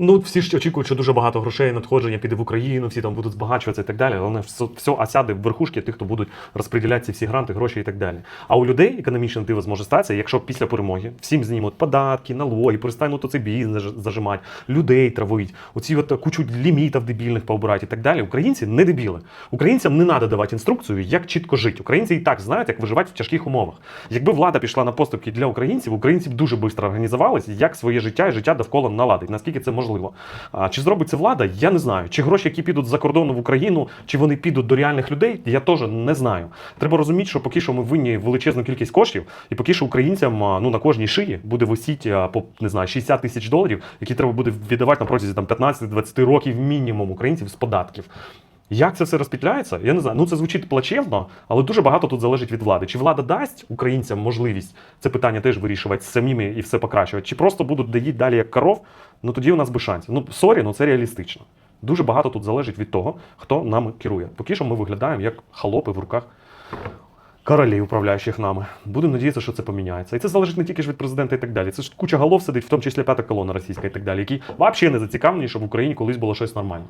Ну, всі ж очікують, що дуже багато грошей надходження піде в Україну, всі там будуть збагачуватися і так далі. Але все, все осяде в верхушки тих, хто будуть розподіляти ці всі гранти, гроші і так далі. А у людей економічне диво зможе статися, якщо після перемоги всім знімуть податки, налоги, перестануть оцей бізнес зажимати, людей травить, оці от кучу лімітів дебільних пообирати і так далі. Українці не дебіли. Українцям не треба давати інструкцію, як чітко жити. Українці і так знають, як виживати в тяжких умовах. Якби влада пішла на поступки для українців, українці б дуже швидко організувалися, як своє життя і життя довкола наладить. Наскільки це можливо? А, чи зробить це влада? Я не знаю. Чи гроші, які підуть за кордону в Україну, чи вони підуть до реальних людей, я теж не знаю. Треба розуміти, що поки що ми винні величезну кількість коштів, і поки що українцям ну на кожній шиї буде висіти по не знаю 60 тисяч доларів, які треба буде віддавати на протязі там 15-20 років мінімум українців з податків. Як це все розпітляється? Я не знаю. Ну це звучить плачевно, але дуже багато тут залежить від влади. Чи влада дасть українцям можливість це питання теж вирішувати самими і все покращувати, чи просто будуть доїти далі як коров? Ну тоді у нас би шансів. Ну сорі, ну це реалістично. Дуже багато тут залежить від того, хто нами керує. Поки що ми виглядаємо як халопи в руках королів, управляючих нами. Будемо надіятися, що це поміняється. І це залежить не тільки ж від президента і так далі. Це ж куча голов сидить, в тому числі п'ята колона російська і так далі, які взагалі не зацікавлені, щоб в Україні колись було щось нормальне.